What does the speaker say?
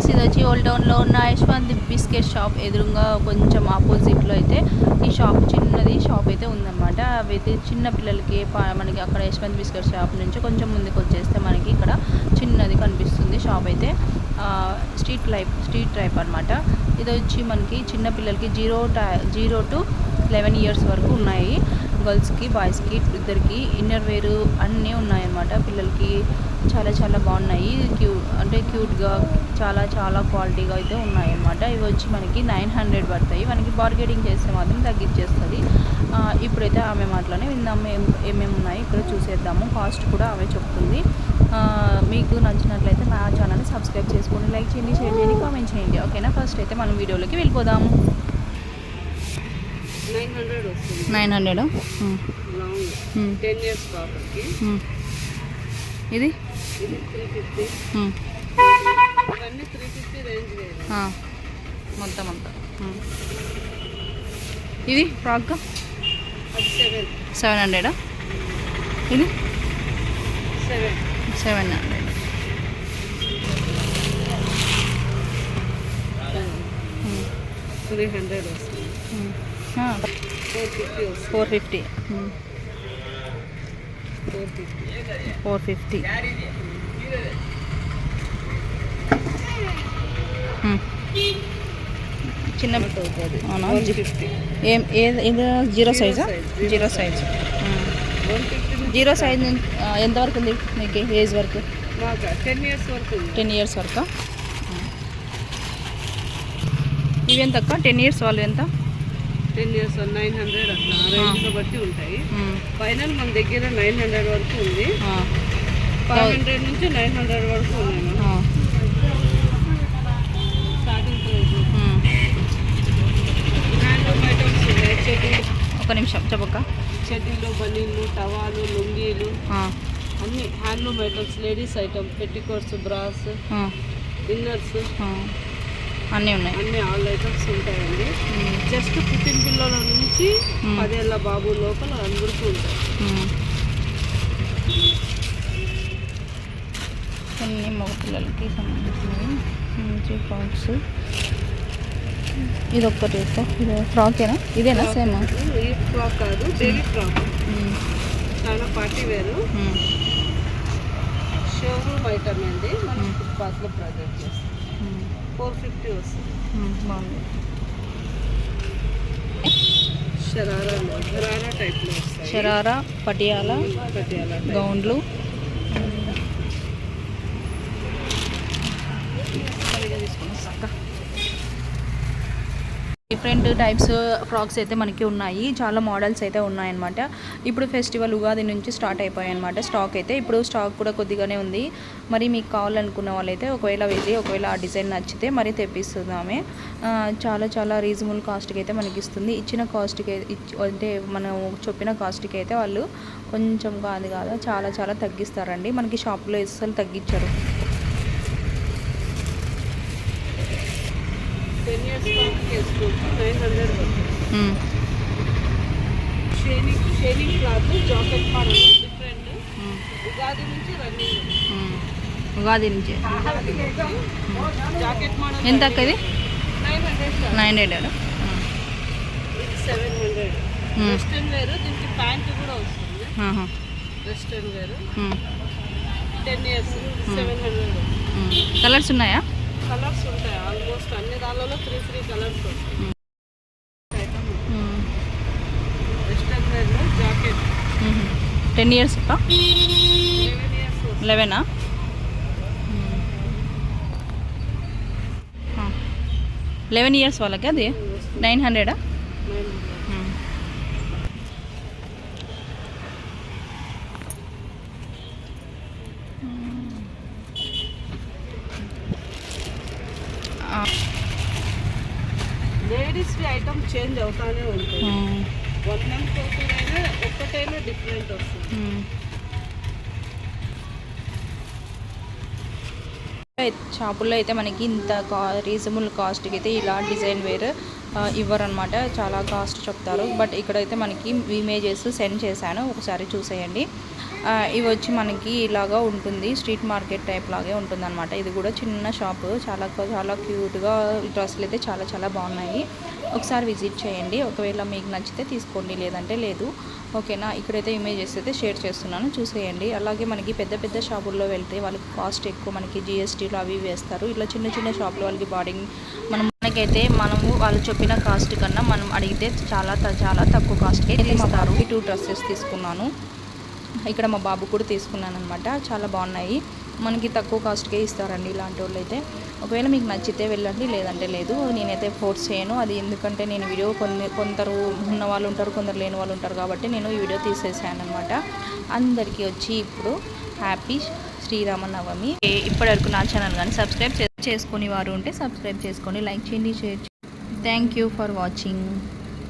Guys ఇది వచ్చి old టౌన్లో ఉన్న యశ్వంత్ బిస్కెట్ షాప్ ఎదురుగా కొంచెం ఆపోజిట్లో అయితే ఈ షాప్ చిన్నది షాప్ అయితే ఉందన్నమాట. అవి అయితే చిన్న పిల్లలకి మనకి అక్కడ యశ్వంత్ బిస్కెట్ షాప్ నుంచి కొంచెం ముందుకు వచ్చేస్తే మనకి ఇక్కడ చిన్నది కనిపిస్తుంది షాప్ అయితే. ఆ, స్ట్రీట్ లైఫ్ స్ట్రీట్ టైప్ అనమాట ఇది వచ్చి మనకి చిన్న పిల్లలకి zero zero to eleven years వరకు ఉన్నాయి. గర్ల్స్కి బాయ్స్కి ఇద్దరికి ఇన్నర్ వేరు అన్నీ ఉన్నాయన్నమాట. పిల్లలకి చాలా చాలా బాగున్నాయి. క్యూ అంటే క్యూట్గా చాలా చాలా క్వాలిటీగా అయితే ఉన్నాయి అన్నమాట ఇవి వచ్చి మనకి నైన్ హండ్రెడ్ పడతాయి. మనకి బార్గెటింగ్ చేస్తే మాత్రం తగ్గించేస్తుంది. ఇప్పుడైతే ఆమె మాటలోనే విందాం. ఏమేమి ఉన్నాయి? ఇక్కడ చూసేద్దాము. కాస్ట్ కూడా ఆమె చెప్తుంది. మీకు నచ్చినట్లయితే నా ఛానల్ని సబ్స్క్రైబ్ చేసుకోండి లైక్ చేయండి షేర్ చేయండి కామెంట్ చేయండి. ఓకేనా? ఫస్ట్ అయితే మనం వీడియోలోకి వెళ్ళిపోదాము నైన్ హండ్రెడ్ వస్తుంది. Nine hundred? టెన్ ఇయర్స్ ఇది? మొత్తం అంతా. ఇది ఫ్రాక్? సెవెన్ హండ్రెడా? ఇది? Seven. Hundred. Three hundred four fifty four fifty. చిన్న అవునా? ఏం ఏది ఇది zero సైజా. Zero size. Zero size ఎంతవరకు ఉంది మీకు ఏజ్ వరకు? టెన్ ఇయర్స్ వరకు టెన్ ఇయర్స్ వరకు? ఇవి ఎంత అక్క టెన్ ఇయర్స్ వాళ్ళు ఎంత? టెన్ ఇయర్స్ నైన్ హండ్రెడ్ అట్లా రేంజ్లో బట్టి ఉంటాయి. ఫైనల్ మన దగ్గర నైన్ హండ్రెడ్ వరకు ఉంది. ఫైవ్ హండ్రెడ్ నుంచి నైన్ హండ్రెడ్ వరకు ఉన్నాయి స్టార్టింగ్ ప్రైస్. హ్యాండ్లూమ్ ఐటమ్స్ ఉన్నాయి. ఒక నిమిషం చెప్పక్క. చెడ్డీలు బనీళ్ళు టవాలు లుంగీలు. అన్ని handloom items ladies item petticoats bras inners. అన్నీ ఉన్నాయి. అన్ని ఆల్ ఐటమ్స్ ఉంటాయండి. జస్ట్ పుట్టిన పిల్లల నుంచి. పదేళ్ళ బాబు లోపల అందరికీ ఉంటాయి. కొన్ని మగ పిల్లలకి సంబంధించినవి. మంచి ఫ్రాక్స్. ఇది ఒక్కటి ఇది ఫ్రాకేనా ఇదేనా? సేమ్? ఈ ఫ్రాక్ కాదు బేబీ ఫ్రాక్. చాలా పార్టీ వేరు. షోరూమ్ ఐటమ్ అండి. మనం. ఫుట్పాత్లో ప్రొజెక్ట్ చేస్తాం. ఫోర్ ఫిఫ్టీ వస్తుంది. బాగుంది. షరారా షరారా టైప్లో వస్తాయి. షరారా పటియాలా. గౌన్లు. డిఫరెంట్ టైప్స్ ఫ్రాక్స్ అయితే మనకి ఉన్నాయి. చాలా మోడల్స్ అయితే ఉన్నాయన్నమాట. ఇప్పుడు ఫెస్టివల్ ఉగాది నుంచి స్టార్ట్ అయిపోయాయి అనమాట స్టాక్ అయితే ఇప్పుడు స్టాక్ కూడా కొద్దిగానే ఉంది. మరి మీకు కావాలనుకున్న వాళ్ళైతే ఒకవేళ వెళ్ళి ఒకవేళ ఆ డిజైన్ నచ్చితే మరి తెప్పిస్తుందామే చాలా చాలా రీజనబుల్ కాస్ట్కి అయితే మనకి ఇస్తుంది. ఇచ్చిన కాస్ట్కి అంటే మనం చెప్పిన కాస్ట్కి అయితే వాళ్ళు కొంచెం కాదు కాదు చాలా చాలా తగ్గిస్తారండి. మనకి షాప్లో అసలు తగ్గించరు. టెన్ ఇయర్స్ నైన్ హండ్రెడ్ షేనింగ్ షేనింగ్ క్లాత్ జాకెట్ డిఫరెంట్ ఉగాది నుంచి రన్నింగ్. ఉగాది నుంచి. జాకెట్ మోడల్ ఎంత అక్క ఇది నైన్ హండ్రెడ్ నైన్ హండ్రెడ్ ఇది సెవెన్ హండ్రెడ్ వెస్ట్రన్ వేర్ దీనికి ప్యాంట్ కూడా వస్తుంది. Western wear ten years seven hundred colours ఉన్నాయా? కలర్స్ ఉంటాయి. ఆల్మోస్ట్ అన్ని దానిలో త్రీ త్రీ కలర్స్ వస్తాయి వెస్ట్రన్ వేర్లో జాకెట్ టెన్ ఇయర్స్ లెవెనా లెవెన్ ఇయర్స్ వాళ్ళకి అది? Nine హండ్రెడా nine hundred ladies item change అవుతానే ఉంటుంది. వన్ మంత్ ఒకటైనా ఒక్కటైనా డిఫరెంట్ వస్తుంది. షాపుల్లో అయితే మనకి ఇంత కా రీజనబుల్ కాస్ట్కి అయితే ఇలా డిజైన్ వేర్ ఇవ్వరనమాట చాలా కాస్ట్ చెప్తారు. బట్ ఇక్కడైతే మనకి ఇమేజెస్ సెండ్ చేశాను. ఒకసారి చూసేయండి. ఇవి వచ్చి మనకి ఇలాగా ఉంటుంది. స్ట్రీట్ మార్కెట్ టైప్ లాగే ఉంటుంది అనమాట ఇది కూడా చిన్న షాప్ చాలా చాలా క్యూట్గా డ్రెస్సులు అయితే చాలా చాలా బాగున్నాయి. ఒకసారి విజిట్ చేయండి. ఒకవేళ మీకు నచ్చితే తీసుకోండి. లేదంటే లేదు. ఓకేనా? ఇక్కడైతే ఇమేజెస్ అయితే షేర్ చేస్తున్నాను. చూసేయండి. అలాగే మనకి పెద్ద పెద్ద షాపుల్లో వెళ్తే వాళ్ళకి కాస్ట్ ఎక్కువ మనకి జిఎస్టీలు అవి వేస్తారు. ఇట్లా చిన్న చిన్న షాపులో వాళ్ళకి బాడీ మనం మనకైతే మనము వాళ్ళు చెప్పిన కాస్ట్ కన్నా మనం అడిగితే చాలా చాలా తక్కువ కాస్ట్కే ఇస్తారు. టూ డ్రెస్సెస్ తీసుకున్నాను. ఇక్కడ మా బాబు కూడా తీసుకున్నాను అనమాట చాలా బాగున్నాయి. మనకి తక్కువ కాస్ట్కే ఇస్తారండి ఇలాంటి వాళ్ళు అయితే ఒకవేళ మీకు నచ్చితే వెళ్ళండి లేదంటే లేదు. నేనైతే ఫోర్స్ చేయను. అది ఎందుకంటే నేను వీడియో కొన్ని కొందరు ఉన్న వాళ్ళు ఉంటారు కొందరు లేని వాళ్ళు ఉంటారు కాబట్టి నేను ఈ వీడియో తీసేసాను అనమాట అందరికీ వచ్చి ఇప్పుడు హ్యాపీ శ్రీరామనవమి. ఏ- ఇప్పటివరకు నా ఛానల్ కానీ సబ్స్క్రైబ్ చేసుకొని వారు ఉంటే సబ్స్క్రైబ్ చేసుకొని లైక్ చేయండి షేర్ చేయండి. Thank you for watching.